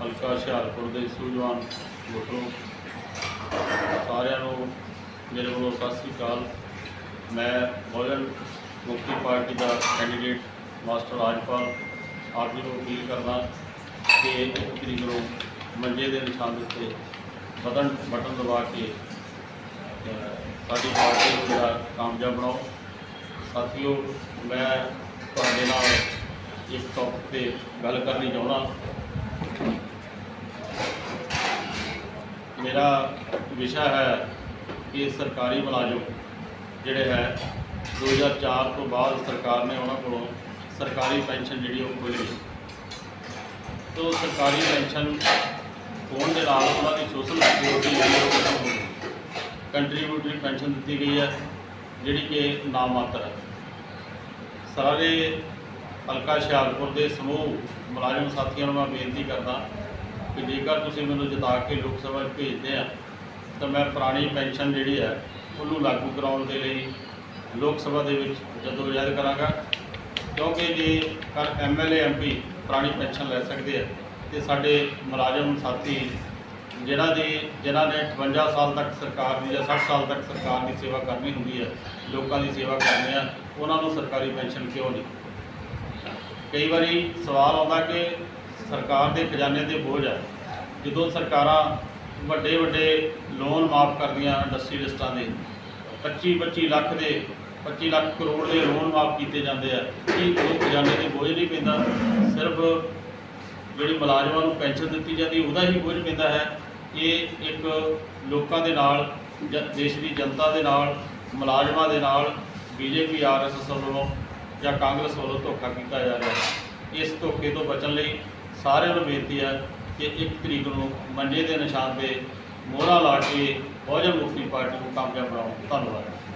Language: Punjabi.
ਹਲਕਾ ਹੁਸ਼ਿਆਰਪੁਰ ਦੇ ਸੂਝਵਾਨ ਵੋਟਰੋ ਸਾਰਿਆਂ ਨੂੰ ਮੇਰੇ ਵੱਲੋਂ ਸਤਿ ਸ੍ਰੀ ਅਕਾਲ। ਮੈਂ ਬਹੁਜਨ ਮੁਕਤੀ ਪਾਰਟੀ ਦਾ ਕੈਂਡੀਡੇਟ ਮਾਸਟਰ ਰਾਜਪਾਲ ਆਪ ਜੀ ਨੂੰ ਅਪੀਲ ਕਰਦਾ ਕਿ ਇੱਕ ਤਰੀਕ ਨੂੰ ਮੰਜੇ ਦੇ ਨਿਸ਼ਾਨ ਉੱਤੇ ਬਟਨ ਬਟਨ ਦਬਾ ਕੇ ਸਾਡੀ ਪਾਰਟੀ ਨੂੰ ਜਿਹੜਾ ਕਾਮਯਾਬ ਬਣਾਓ। ਸਾਥੀਓ, ਮੈਂ ਤੁਹਾਡੇ ਨਾਲ ਇਸ ਟੌਪਿਕ ਤੇ ਗੱਲ ਕਰਨੀ ਚਾਹੁੰਦਾ। ਮੇਰਾ ਵਿਸ਼ਾ ਹੈ ਕਿ ਸਰਕਾਰੀ ਮੁਲਾਜ਼ਮ ਜਿਹੜੇ ਹੈ 2004 ਤੋਂ ਬਾਅਦ ਸਰਕਾਰ ਨੇ ਉਹਨਾਂ ਕੋਲੋਂ ਸਰਕਾਰੀ ਪੈਨਸ਼ਨ ਜਿਹੜੀ ਉਹ ਖੋਲ੍ਹ ਲਈ। ਤੋ ਸਰਕਾਰੀ ਪੈਨਸ਼ਨ ਹੋਣ ਦੇ ਨਾਲ ਉਹਨਾਂ ਦੀ ਸੋਸ਼ਲ ਸਿਕਿਉਰਿਟੀ ਜਿਹੜੀ ਉਹ ਖਤਮ ਹੋ ਗਈ। ਕੰਟਰੀਬਿਊਟਰੀ ਪੈਨਸ਼ਨ ਦਿੱਤੀ ਗਈ ਹੈ, ਜਿਹੜੀ ਕਿ ਨਾਮਾਤਰ ਹੈ। ਸਾਰੇ ਹਲਕਾ ਹੁਸ਼ਿਆਰਪੁਰ ਦੇ ਸਮੂਹ ਮੁਲਾਜ਼ਮ ਸਾਥੀਆਂ ਨੂੰ ਮੈਂ ਬੇਨਤੀ ਕਰਦਾ ਕਿ ਜੇਕਰ ਤੁਸੀਂ ਮੈਨੂੰ ਜਿਤਾ ਕੇ ਲੋਕ ਸਭਾ 'ਚ ਭੇਜਦੇ ਆ, ਤਾਂ ਮੈਂ ਪੁਰਾਣੀ ਪੈਨਸ਼ਨ ਜਿਹੜੀ ਹੈ ਉਹਨੂੰ ਲਾਗੂ ਕਰਾਉਣ ਦੇ ਲਈ ਲੋਕ ਸਭਾ ਦੇ ਵਿੱਚ ਜਦੋਜਹਿਦ ਕਰਾਂਗਾ। ਕਿਉਂਕਿ ਜੇ ਕਰ ਐਮਐਲਏ ਐਮਪੀ ਪੁਰਾਣੀ ਪੈਨਸ਼ਨ ਲੈ ਸਕਦੇ ਆ, ਤੇ ਸਾਡੇ ਮੁਲਾਜ਼ਮ ਸਾਥੀ ਜਿਹੜਾ ਦੀ ਜਿਨ੍ਹਾਂ ਨੇ 58 ਸਾਲ ਤੱਕ ਸਰਕਾਰ ਦੀ ਜਾਂ 60 ਸਾਲ ਤੱਕ ਸਰਕਾਰ ਦੀ ਸੇਵਾ ਕਰਨੀ ਹੁੰਦੀ ਹੈ ਲੋਕਾਂ ਦੀ ਸੇਵਾ ਕਰਨੀ ਆ, ਉਹਨਾਂ ਨੂੰ ਸਰਕਾਰੀ ਪੈਨਸ਼ਨ ਕਿਉਂ ਨਹੀਂ? ਕਈ ਵਾਰੀ ਸਵਾਲ ਆਉਂਦਾ ਕਿ ਸਰਕਾਰ ਦੇ ਖਜ਼ਾਨੇ ਤੇ ਬੋਝ ਹੈ। ਜਦੋਂ ਸਰਕਾਰਾਂ ਵੱਡੇ ਵੱਡੇ ਲੋਨ ਮਾਫ ਕਰਦੀਆਂ ਇੰਡਸਟਰੀਲਿਸਟਾਂ ਦੇ 25 25 ਲੱਖ ਦੇ 25 ਲੱਖ ਕਰੋੜ ਦੇ ਲੋਨ ਮਾਫ ਕੀਤੇ ਜਾਂਦੇ ਆ, ਕੀ ਉਹ ਖਜ਼ਾਨੇ ਤੇ ਬੋਝ ਨਹੀਂ ਪੈਂਦਾ? ਸਿਰਫ ਜਿਹੜੀ ਮੁਲਾਜ਼ਮਾਂ ਨੂੰ ਪੈਨਸ਼ਨ ਦਿੱਤੀ ਜਾਂਦੀ, ਉਹਦਾ ਹੀ ਬੋਝ ਪੈਂਦਾ ਹੈ। ਇਹ ਇੱਕ ਲੋਕਾਂ ਦੇ ਨਾਲ, ਜ- ਦੇਸ਼ ਦੀ ਜਨਤਾ ਦੇ ਨਾਲ, ਮੁਲਾਜ਼ਮਾਂ ਦੇ ਨਾਲ ਬੀਜੇਪੀ, ਆਰਐਸਐਸ ਵੱਲੋਂ ਜਾਂ ਕਾਂਗਰਸ ਵੱਲੋਂ ਧੋਖਾ ਕੀਤਾ ਜਾ ਰਿਹਾ ਹੈ। ਇਸ ਧੋਖੇ ਤੋਂ ਬਚਣ ਲਈ ਸਾਰਿਆਂ ਨੂੰ ਬੇਨਤੀ ਹੈ ਕਿ ਇੱਕ ਤਰੀਕ ਨੂੰ ਮੰਜੇ ਦੇ ਨਿਸ਼ਾਨ ਤੇ ਮੋਹਰਾਂ ਲਾ ਕੇ ਬਹੁਜਨ ਮੁਕਤੀ ਪਾਰਟੀ ਨੂੰ ਕਾਮਯਾਬ ਬਣਾਓ ਧੰਨਵਾਦ।